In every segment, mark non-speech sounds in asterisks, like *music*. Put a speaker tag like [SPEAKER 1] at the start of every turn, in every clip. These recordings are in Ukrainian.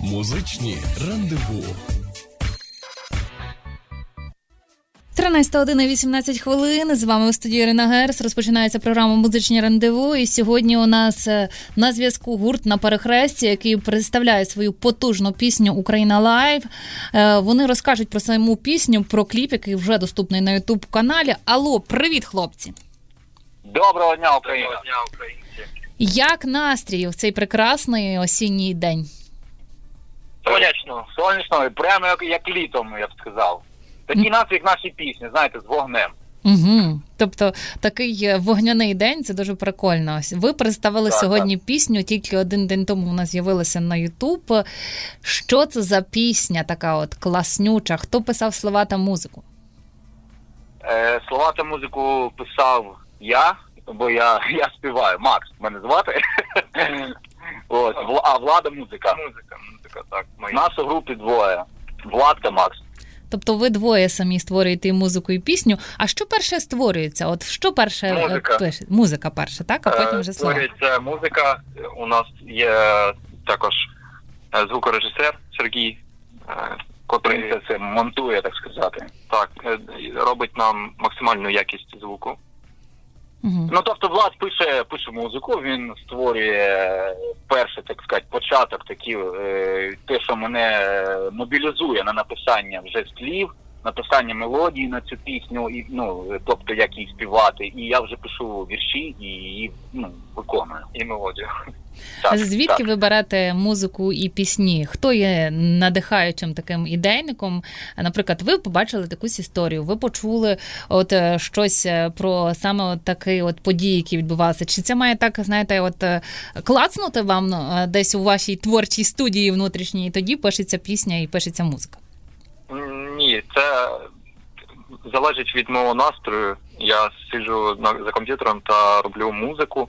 [SPEAKER 1] Музичні рандеву.
[SPEAKER 2] 13 година 18 хвилин. З вами у студії Ірина Герс. Розпочинається програма Музичні рандеву. І сьогодні у нас е, на зв'язку гурт на перехресті, який представляє свою потужну пісню Україна Лайв. Е, Вони розкажуть про саму пісню, про кліп, який вже доступний на Ютуб каналі. Алло, привіт, хлопці!
[SPEAKER 3] Доброго дня, Україна.
[SPEAKER 4] дня, українці.
[SPEAKER 2] Як настрій в цей прекрасний осінній день?
[SPEAKER 3] Сонячно, сонячно, прямо як, як літом, я б сказав. Такий настрій, як наші пісні, знаєте, з вогнем.
[SPEAKER 2] Угу. Тобто такий е, вогняний день це дуже прикольно. Ви представили
[SPEAKER 3] Так,
[SPEAKER 2] сьогодні пісню, тільки один день тому вона з'явилася на Ютуб. Що це за пісня така от класнюча? Хто писав слова та музику?
[SPEAKER 3] Е, слова та музику писав я, бо я, я співаю. Макс мене звати. *laughs* Ось, а влада музика.
[SPEAKER 4] Музика, музика, так. Мої.
[SPEAKER 3] Нас у групі двоє. Влад та Макс.
[SPEAKER 2] Тобто ви двоє самі створюєте і музику і пісню. А що перше створюється? От що перше е,
[SPEAKER 4] Музика.
[SPEAKER 2] пише? Музика перша, так? А потім
[SPEAKER 4] Е,
[SPEAKER 2] вже слова.
[SPEAKER 4] Створюється музика. У нас є також е, звукорежисер Сергій,
[SPEAKER 3] Котрий це, це монтує, так сказати.
[SPEAKER 4] так робить нам максимальну якість звуку.
[SPEAKER 3] Ну тобто Влад пише, пише музику, він створює перший, так сказати, початок, такі, е, те, що мене е, мобілізує на написання вже слів, написання мелодії на цю пісню, і ну тобто як її співати. І я вже пишу вірші і її ну, виконую.
[SPEAKER 4] І мелодію.
[SPEAKER 3] Так,
[SPEAKER 2] Звідки
[SPEAKER 3] так.
[SPEAKER 2] ви берете музику і пісні? Хто є надихаючим таким ідейником? Наприклад, ви побачили якусь історію, ви почули от е, щось е, про саме от такі от події, які відбувалися. Чи це має так, знаєте, от е, клацнути вам десь у вашій творчій студії внутрішній, і тоді пишеться пісня і пишеться музика?
[SPEAKER 4] Ні, це залежить від мого настрою. Я сиджу за комп'ютером та роблю музику.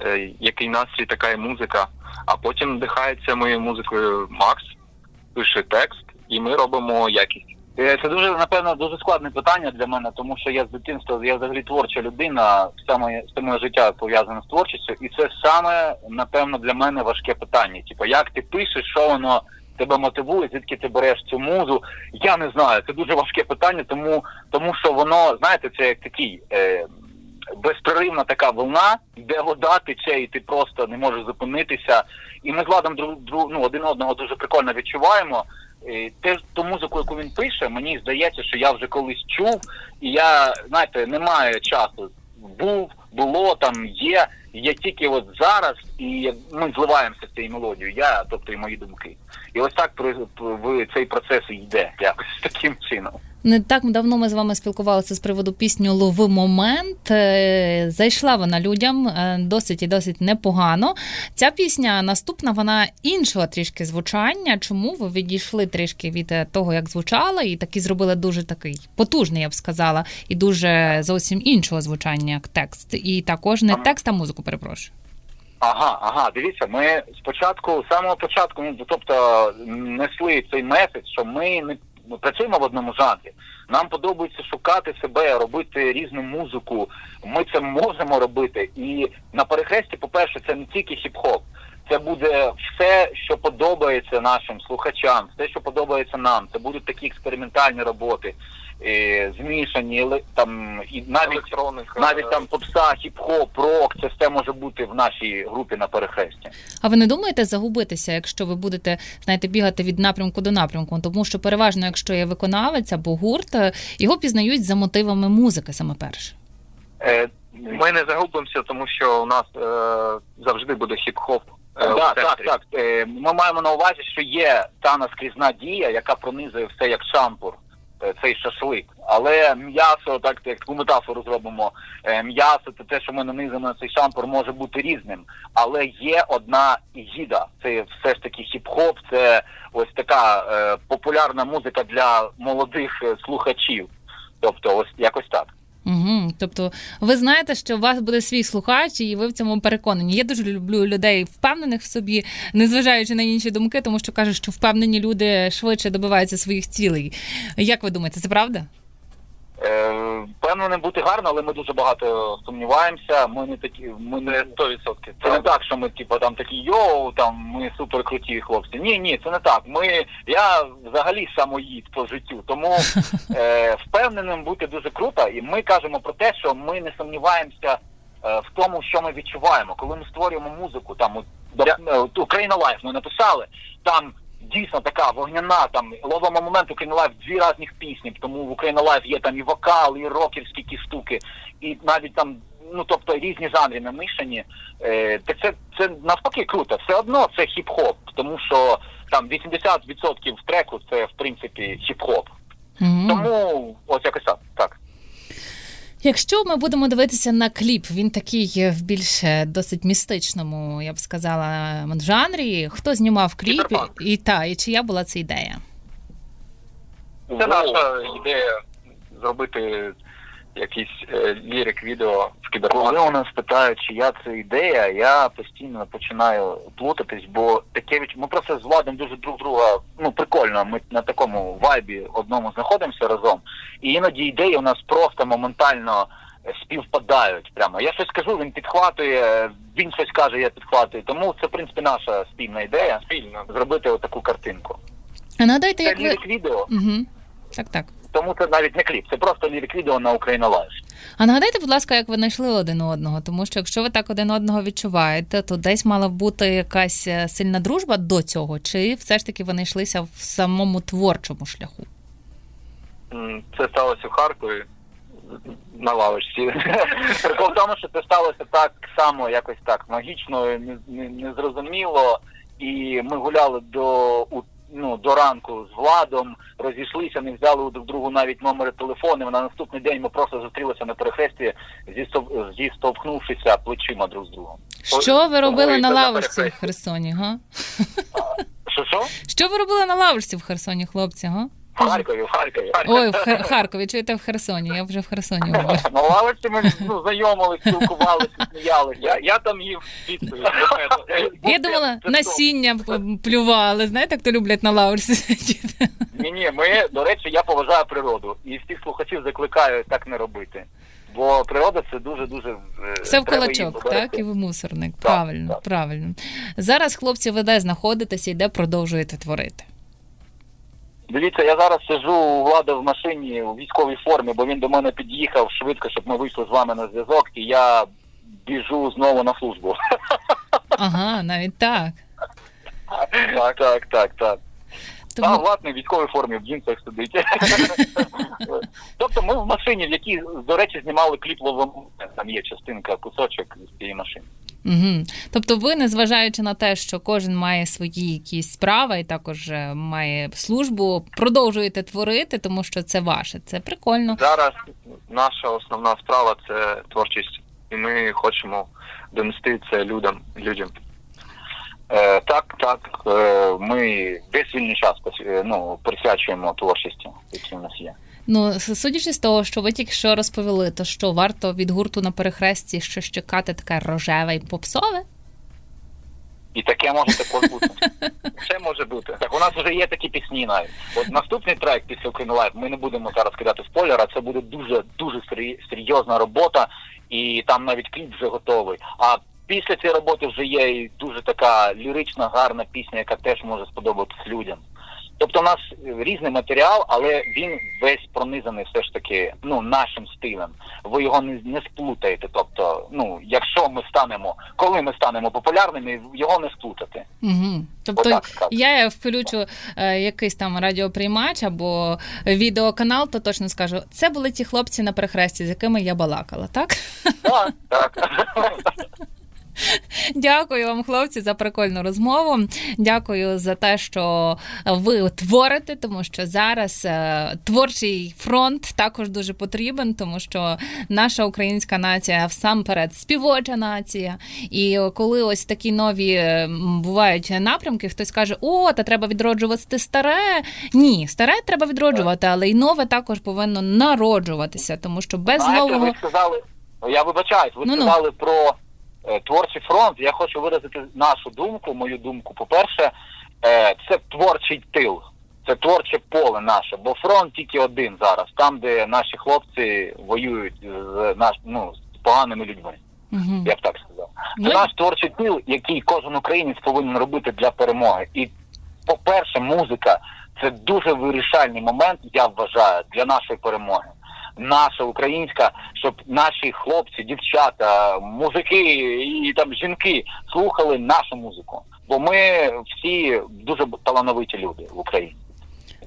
[SPEAKER 4] Е, Який настрій, така і музика. А потім надихається моєю музикою Макс, пише текст, і ми робимо якість.
[SPEAKER 3] Е, Це дуже напевно дуже складне питання для мене, тому що я з дитинства я взагалі творча людина, моє все моє життя пов'язане з творчістю, і це саме напевно для мене важке питання. Типу, як ти пишеш, що воно тебе мотивує, звідки ти береш цю музу? Я не знаю. Це дуже важке питання, тому тому що воно, знаєте, це як такий. Е, Безперервна така волна, де вода тече, і ти просто не можеш зупинитися. І ми з Владом друг, друг, ну, один одного дуже прикольно відчуваємо. Те, ту музику, яку він пише, мені здається, що я вже колись чув, і я, знаєте, немає часу. Був, було, там є. Я тільки от зараз, і ми зливаємося з цією мелодією, я, тобто і мої думки. І ось так в цей процес йде якось *laughs* таким чином.
[SPEAKER 2] Не так давно ми з вами спілкувалися з приводу пісні Лови момент. Е, Зайшла вона людям е, досить і досить непогано. Ця пісня наступна, вона іншого трішки звучання. Чому ви відійшли трішки від е, того, як звучала, і таки зробили дуже такий потужний, я б сказала, і дуже зовсім іншого звучання як текст. І також не текст, а музику, перепрошую.
[SPEAKER 3] Ага, ага, дивіться, ми спочатку, з самого початку, ну, тобто несли цей меседж, що ми не працюємо в одному жанрі. Нам подобається шукати себе, робити різну музику. Ми це можемо робити. І на перехресті, по-перше, це не тільки хіп-хоп. Це буде все, що подобається нашим слухачам, все, що подобається нам. Це будуть такі експериментальні роботи, змішані, еле- там і навіть
[SPEAKER 4] Електроника.
[SPEAKER 3] навіть там попса, хіп-хоп, рок, це все може бути в нашій групі на перехресті.
[SPEAKER 2] А ви не думаєте загубитися, якщо ви будете знаєте, бігати від напрямку до напрямку? Тому що переважно, якщо є виконавець або гурт, е, його пізнають за мотивами музики саме перше.
[SPEAKER 3] Е,
[SPEAKER 4] Ми не загубимося, тому що у нас е, завжди буде хіп-хоп. е, в
[SPEAKER 3] так, так, так. Е, Ми маємо на увазі, що є та наскрізна дія, яка пронизує все як шампур, е, цей шашлик. Але м'ясо, так таку метафору зробимо, е, м'ясо це те, що ми нанизуємо на цей шампур, може бути різним. Але є одна гіда. Це все ж таки хіп-хоп, це ось така е, популярна музика для молодих е, слухачів. Тобто, ось якось так.
[SPEAKER 2] Угу. Тобто, ви знаєте, що у вас буде свій слухач, і ви в цьому переконані. Я дуже люблю людей впевнених в собі, незважаючи на інші думки, тому що кажуть, що впевнені люди швидше добиваються своїх цілей. Як ви думаєте, це правда?
[SPEAKER 3] Е, Впевненим бути гарно, але ми дуже багато сумніваємося. Ми не такі, ми не 100%. Це не так, що ми типу там такі йоу, там ми супер круті хлопці. Ні, ні, це не так. Ми я взагалі самоїд по життю, тому *laughs* е, впевненим бути дуже круто. І ми кажемо про те, що ми не сумніваємося е, в тому, що ми відчуваємо, коли ми створюємо музику. Там от Україна Лайф ми написали там. Дійсно така вогняна, там ловимо момент Україна Лайф дві різних пісні, тому в Україна Лайф є там і вокал, і рокерські які штуки, і навіть там, ну тобто різні жанри намішані. Е, так це, це навпаки круто. Все одно це хіп-хоп, тому що там 80% треку це в принципі хіп-хоп.
[SPEAKER 2] Мгм.
[SPEAKER 3] Тому ось якось так.
[SPEAKER 2] Якщо ми будемо дивитися на кліп, він такий е, в більш е, досить містичному, я б сказала, жанрі. Хто знімав кліп і та і чия була ця ідея?
[SPEAKER 4] Це наша ідея зробити якийсь е, лірик відео в
[SPEAKER 3] Коли
[SPEAKER 4] кіберпанку.
[SPEAKER 3] у нас питають, чия це ідея, я постійно починаю плутатись, бо таке відч... ми просто з Владом дуже друг друга ну прикольно. Ми на такому вайбі одному знаходимося разом, і іноді ідеї у нас просто моментально е, співпадають. Прямо я щось кажу, він підхватує, він щось каже, я підхватую. Тому це в принципі наша спільна ідея
[SPEAKER 4] Спільно.
[SPEAKER 3] зробити отаку картинку.
[SPEAKER 2] А нагадайте,
[SPEAKER 3] Це
[SPEAKER 2] як ви.
[SPEAKER 3] відео,
[SPEAKER 2] Угу. Так, так.
[SPEAKER 3] Тому це навіть не кліп, це просто лірик відео на Україна Лайф.
[SPEAKER 2] А нагадайте, будь ласка, як ви знайшли один одного, тому що якщо ви так один одного відчуваєте, то десь мала бути якась е, сильна дружба до цього, чи все ж таки вони йшлися в самому творчому шляху?
[SPEAKER 4] Це сталося в Харкові на лавочці. *laughs*
[SPEAKER 3] Прикол в тому, що це сталося так само, якось так магічно, не- не- незрозуміло. І ми гуляли до ну, до ранку з владом, розійшлися, не взяли у друг другу навіть номери телефонів. На наступний день ми просто зустрілися на перехресті, зістовхнувшися плечима друг з другом.
[SPEAKER 2] Що ви робили на лавочці в. Херсоні? Га?
[SPEAKER 3] Що що?
[SPEAKER 2] Що ви робили на лавочці в Херсоні, хлопці? Га?
[SPEAKER 3] В Харкові, в Харкові.
[SPEAKER 2] Ой, в Хер- Харкові, чуєте в Херсоні? Я вже в Херсоні *laughs* говорю.
[SPEAKER 3] На лавочці ми ну, знайомились, спілкувалися, сміялися.
[SPEAKER 4] Я, я там їв піцу.
[SPEAKER 2] Я *laughs* думала, насіння п- плювали. Знаєте, хто люблять на лавочці сидіти?
[SPEAKER 3] Ні, ні, ми, до речі, я поважаю природу. І всіх слухачів закликаю так не робити. Бо природа це дуже-дуже. е,
[SPEAKER 2] Все в
[SPEAKER 3] треба її
[SPEAKER 2] кулачок,
[SPEAKER 3] поберегти.
[SPEAKER 2] так? І ви мусорник.
[SPEAKER 3] Так,
[SPEAKER 2] Правильно,
[SPEAKER 3] так.
[SPEAKER 2] правильно. Зараз, хлопці, ви де знаходитеся і де продовжуєте творити.
[SPEAKER 3] Дивіться, я зараз сижу у влади в машині у військовій формі, бо він до мене під'їхав швидко, щоб ми вийшли з вами на зв'язок, і я біжу знову на службу.
[SPEAKER 2] Ага, навіть так.
[SPEAKER 3] Так, так, так, так.
[SPEAKER 2] Тому
[SPEAKER 3] влад не в військовій формі, в джинсах сидить. *laughs* тобто ми в машині, в якій, до речі, знімали кліп ловимо. Там є частинка, кусочок з цієї машини.
[SPEAKER 2] Угу. Тобто, ви, незважаючи на те, що кожен має свої якісь справи і також е, має службу, продовжуєте творити, тому що це ваше. Це прикольно.
[SPEAKER 4] Зараз наша основна справа це творчість, і ми хочемо донести це людям. людям.
[SPEAKER 3] Е, так, так. Е, ми весь вільний час е, ну, присвячуємо творчості, які в нас є.
[SPEAKER 2] Ну, судячи з того, що ви тільки що розповіли, то що варто від гурту на перехресті щось чекати таке рожеве і попсове?
[SPEAKER 3] І таке може також бути.
[SPEAKER 4] Все може бути.
[SPEAKER 3] Так, у нас вже є такі пісні навіть. От наступний трек після Україна Лайф, ми не будемо зараз кидати спойлер, а це буде дуже дуже серйозна робота, і там навіть кліп вже готовий. А після цієї роботи вже є і дуже така лірична, гарна пісня, яка теж може сподобатись людям. Тобто у нас різний матеріал, але він весь пронизаний все ж таки ну нашим стилем. Ви його не, не сплутаєте. Тобто, ну якщо ми станемо, коли ми станемо популярними, його не сплутати.
[SPEAKER 2] Угу. Тобто
[SPEAKER 3] так.
[SPEAKER 2] я включу е, якийсь там радіоприймач або відеоканал, то точно скажу, це були ті хлопці на перехресті, з якими я балакала, так?
[SPEAKER 3] Так, так. *laughs*
[SPEAKER 2] Дякую вам, хлопці, за прикольну розмову. Дякую за те, що ви творите, тому що зараз е, творчий фронт також дуже потрібен, тому що наша українська нація всамперед співоча нація. І коли ось такі нові е, бувають напрямки, хтось каже: О, та треба відроджувати старе. Ні, старе треба відроджувати, але й нове також повинно народжуватися, тому що без
[SPEAKER 3] Знаєте,
[SPEAKER 2] нового.
[SPEAKER 3] ви сказали, я вибачаюсь, ви
[SPEAKER 2] Ну-ну.
[SPEAKER 3] сказали про е, творчий фронт. Я хочу виразити нашу думку, мою думку. По-перше, е, це творчий тил. Це творче поле наше, бо фронт тільки один зараз, там, де наші хлопці воюють з наш, ну, з поганими людьми.
[SPEAKER 2] Угу.
[SPEAKER 3] Я б так сказав. Це
[SPEAKER 2] Ну,
[SPEAKER 3] наш творчий тил, який кожен українець повинен робити для перемоги. І, по-перше, музика це дуже вирішальний момент, я вважаю, для нашої перемоги. Наша українська, щоб наші хлопці, дівчата, музики і там жінки слухали нашу музику. Бо ми всі дуже талановиті люди в Україні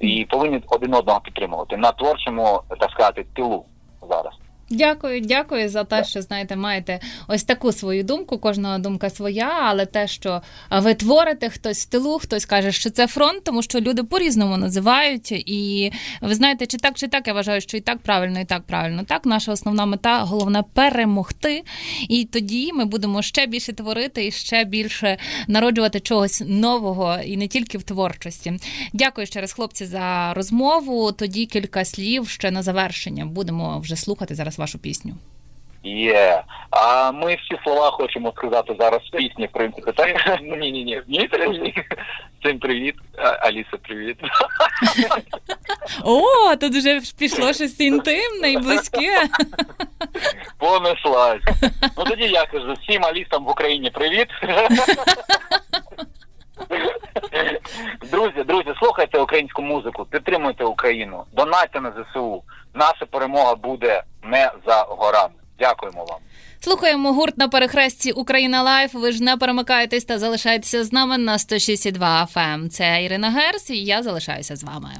[SPEAKER 3] і повинні один одного підтримувати на творчому, так сказати, тилу зараз.
[SPEAKER 2] Дякую, дякую за те, що знаєте, маєте ось таку свою думку. Кожного думка своя, але те, що ви творите, хтось в тилу, хтось каже, що це фронт, тому що люди по-різному називають. І ви знаєте, чи так, чи так, я вважаю, що і так правильно, і так правильно. Так, наша основна мета головне перемогти. І тоді ми будемо ще більше творити і ще більше народжувати чогось нового, і не тільки в творчості. Дякую ще раз, хлопці, за розмову. Тоді кілька слів ще на завершення. Будемо вже слухати зараз вашу пісню.
[SPEAKER 3] Є. А ми всі слова хочемо сказати зараз в пісні, в принципі, так?
[SPEAKER 4] Ні, ні, ні. Ні, ні. Всім привіт. Аліса, привіт.
[SPEAKER 2] О, тут вже пішло щось інтимне і близьке.
[SPEAKER 3] Понеслась. Ну тоді я кажу, всім алістам в Україні привіт. Друзі, друзі, слухайте українську музику, підтримуйте Україну, донайте на ЗСУ. Наша перемога буде не за горами. Дякуємо вам.
[SPEAKER 2] Слухаємо гурт на перехресті Україна Лайф. Ви ж не перемикаєтесь та залишайтеся з нами на 106,2 FM. Це Ірина Герс, і я залишаюся з вами.